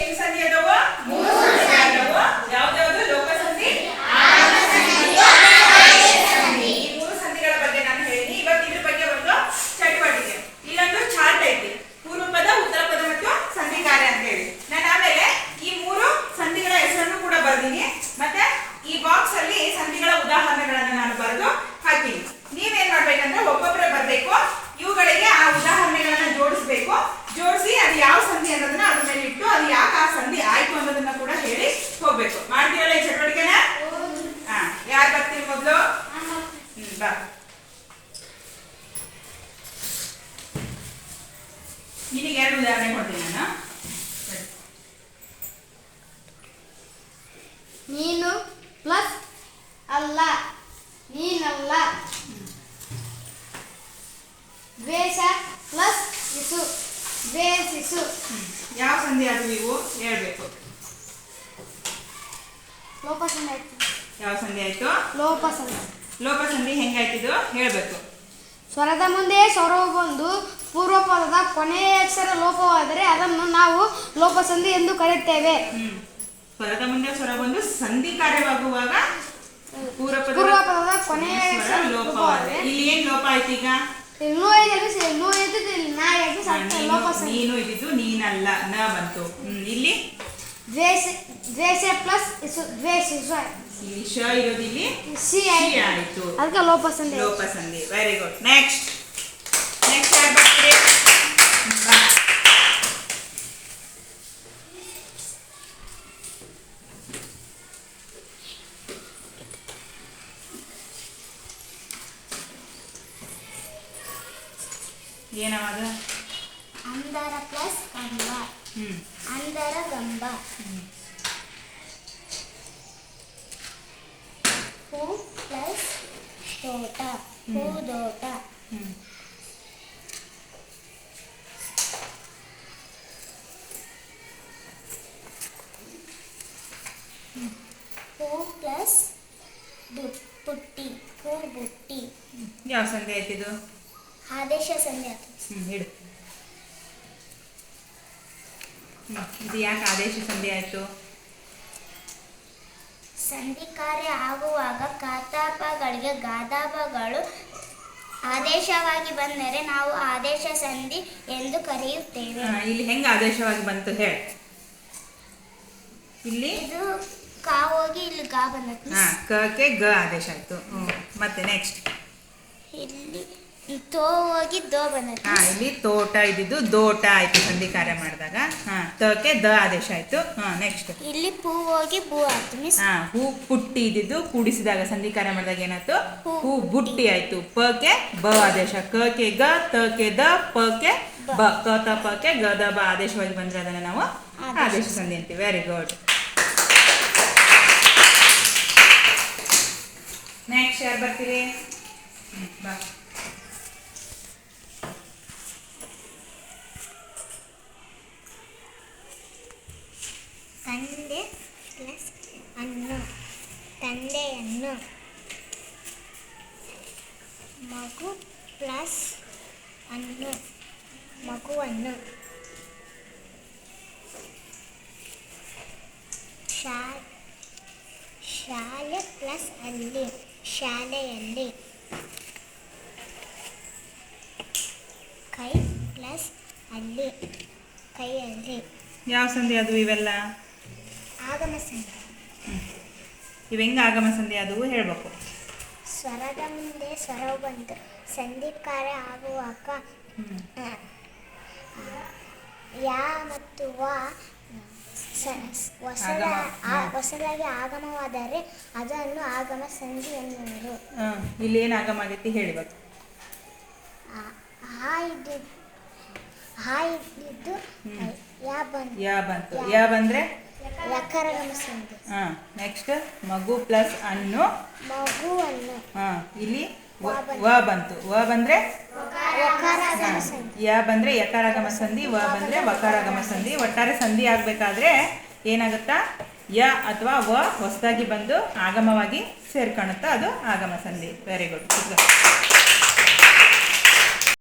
Exercise দিয়ে দেবো। ಬಾ ನಿನಗೆ ಎರಡು ಉದಾಹರಣೆ ಕೊಡ್ತೀನಿ ನಾನು. ನೀನು ಪ್ಲಸ್ ಅಲ್ಲ ನೀನಲ್ಲ ದ್ವೇಷ ಪ್ಲಸ್ ಇಸು ದ್ವೇಷಿಸು ಯಾವ ಸಂಧಿ ಅದು ನೀವು ಹೇಳ್ಬೇಕು. ಲೋಪಸಂಧಿ ಆಯ್ತು. ಯಾವ ಸಂಧಿ ಆಯ್ತು? ಲೋಪ ಸಂಧಿ. ಹೆಂಗಾಯ್ತಿದು? ಹೇಳ್ಬೇಕು. ಸ್ವರದ ಮುಂದೆ ಸ್ವರವು ಬಂದು ಪೂರ್ವಪದದ ಕೊನೆಯ ಅಕ್ಷರ ಲೋಪವಾದರೆ ಅದನ್ನು ನಾವು ಲೋಪಸಂಧಿ ಎಂದು ಕರೆಯುತ್ತೇವೆ. ಹ್ಮ್. ಸ್ವರದ ಮುಂದೆ ಸ್ವರ ಬಂದು ಸಂಧಿ ಕಾರ್ಯವಾಗುವಾಗ ಪೂರ್ವಪದ ಪೂರ್ವ ಪದದ ಕೊನೆಯ ಅಕ್ಷರ ಲೋಪವಾದರೆ ಇಲ್ಲಿ ಏನ್ ಲೋಪ ಆಯ್ತು ಈಗ? ನೂ ಐದು ನೂ ಐದು ನಾ ಲೋಪಸಂಧಿ. ನೀನು ಇದ್ದಿದ್ದು ನೀನಲ್ಲ. ನ ಬಂತು. ಇಲ್ಲಿ? ದ್ವೇಷ ದ್ವೇಷ ಪ್ಲಸ್ ಇಸು ದ್ವೇಷಿಸು ಇಲ್ಲಿ ಶ ಇರೋದು ಇಲ್ಲಿ ಸಿ ಆಯ್ತು ಅದಕ್ಕೆ ಲೋಪ ಸಂಧಿ ಲೋಪ ಸಂಧಿ ವೆರಿ ಗುಡ್ ನೆಕ್ಸ್ಟ್ ನೆಕ್ಸ್ಟ್ ಯಾರು ಬರ್ತೀರಿ. ಏನವಾಗ ಅಂದರ ಪ್ಲಸ್ ಕಂಬ. ಹ್ಮ್. ಅಂದರ ಗಂಬ. ಹೂ ಪ್ಲಸ್ ತೋಟ ಹೂದೋಟ ಹ್ಮ್ ಹೂ ಪ್ಲಸ್ ಪುಟ್ಟಿ ಹೂ ಬುಟ್ಟಿ ಯಾವ ಸಂಧಿ ಆಯ್ತಿದು ಆದೇಶ ಸಂಧಿ ಹ್ಮ್ ಇಡು. ಹ್ಮ್ ಇದು ಯಾಕೆ ಆದೇಶ ಸಂಧಿ ಆಯ್ತು? ಸಂಧಿ ಕಾರ್ಯ ಆಗುವಾಗ ಕಾತಾಪಗಳಿಗೆ ಗಾದಾಪಗಳು ಆದೇಶವಾಗಿ ಬಂದರೆ ನಾವು ಆದೇಶ ಸಂಧಿ ಎಂದು ಕರೆಯುತ್ತೇವೆ. ಇಲ್ಲಿ ಹೆಂಗ ಆದೇಶವಾಗಿ ಬಂತು ಹೇಳಿ. ಇಲ್ಲಿ? ಇದು ಕಾ ಹೋಗಿ ಇಲ್ಲಿ ಗಾ ಬಂದ ಹಾ ಕಕ್ಕೆ ಗ ಆದೇಶ ಆಯ್ತು. ಮತ್ತೆ ನೆಕ್ಸ್ಟ್ ಇಲ್ಲಿ ತೋ ಹೋಗಿ ದೋ ಬಂದೈತಿ. ಹಾ ಇಲ್ಲಿ ತೋಟ ಇದ್ದಿದ್ದು ದೋಟ ಆಯ್ತು ಸಂಧಿ ಕಾರ್ಯ ಮಾಡಿದಾಗ. ಹಾ ತಕ್ಕೆ ದ ಆದೇಶ ಆಯ್ತು. ಹಾ ನೆಕ್ಸ್ಟ್ ಇಲ್ಲಿ ಪೂ ಹೋಗಿ ಬೂ ಆಯ್ತು ಮಿಸ್ ಹಾ ಹೂ ಪುಟ್ಟಿ ಇದ್ದಿದ್ದು ಕೂಡಿಸಿದಾಗ ಸಂಧಿ ಕಾರ್ಯ ಮಾಡಿದಾಗ ಏನಾಯ್ತು? ಹೂ ಬುಟ್ಟಿ ಆಯ್ತು. ಪಕ್ಕೆ ಬ ಆದೇಶ. ಕಕ್ಕೆ ಗ ತಕ್ಕೆ ದ ಪಕ್ಕೆ ಬ. ಕ ತ ಪಕ್ಕೆ ಗ ದ ಬ ಆದೇಶವಾಗಿ ಬಂದ್ರೆ ಅದನ್ನ ನಾವು ಆದೇಶ. ಸಂಧಿ ಅಂತೀವಿ. ವೆರಿ ಗುಡ್ ನೆಕ್ಸ್ಟ್ ಯಾರು ಬರ್ತೀರಿ? ಬಾ. ಪ್ಲಸ್ ಅನ್ನು ತಂದೆಯನ್ನು ಮಗು ಪ್ಲಸ್ ಅನ್ನು ಮಗುವನ್ನು ಶಾ ಶಾಲೆ ಪ್ಲಸ್ ಅಲ್ಲಿ ಶಾಲೆಯಲ್ಲಿ ಕೈ ಪ್ಲಸ್ ಅಲ್ಲಿ ಕೈಯಲ್ಲಿ ಯಾವ ಸಂಧಿ ಅದು ಇವೆಲ್ಲ ಆಗಮ ಸಂಧಿ ಇವ್ ಹೆಂಗ ಆಗಮ ಸಂಧಿ ಅದು ಹೇಳ್ಬೇಕು. ಸ್ವರದ ಮುಂದೆ ಸ್ವರವು ಬಂತು. ಸಂಧಿ ಕಾರ್ಯ ಆಗುವಾಗ. ಯಾ ಮತ್ತು ವಾ ಹೊಸದ. ಹೊಸದಾಗಿ ಆಗಮವಾದರೆ ಅದನ್ನು ಆಗಮ ಸಂಧಿ ಎನ್ನುವರು. ಇಲ್ಲಿ ಏನು ಆಗಮ ಆಗೈತಿ ಹೇಳಬೇಕು. ಆ- ಹಾ ಇದ್ದು ಇದ್ದಿದ್ದು ಯಾ ಬಂತು. ಯಾ ಬಂತು. ಯಾ ಬಂದ್ರೆ? ಹಾ ನೆಕ್ಸ್ಟ್ ಮಗು ಪ್ಲಸ್ ಅನ್ನು. ಹಾಂ ಹಾ ಇಲ್ಲಿ ವ ಬಂತು. ವ ಬಂದ್ರೆ? ಯ ಬಂದ್ರೆ ಯಕಾರಾಗಮ ಸಂಧಿ ವ ಬಂದ್ರೆ ವಕಾರಾಗಮ ಸಂಧಿ. ಒಟ್ಟಾರೆ ಸಂಧಿ ಆಗ್ಬೇಕಾದ್ರೆ ಏನಾಗುತ್ತಾ? ಯ ಅಥವಾ ವ ಹೊಸದಾಗಿ ಬಂದು ಆಗಮವಾಗಿ ಸೇರ್ಕೊಳುತ್ತಾ ಅದು ಆಗಮ ಸಂಧಿ. Very good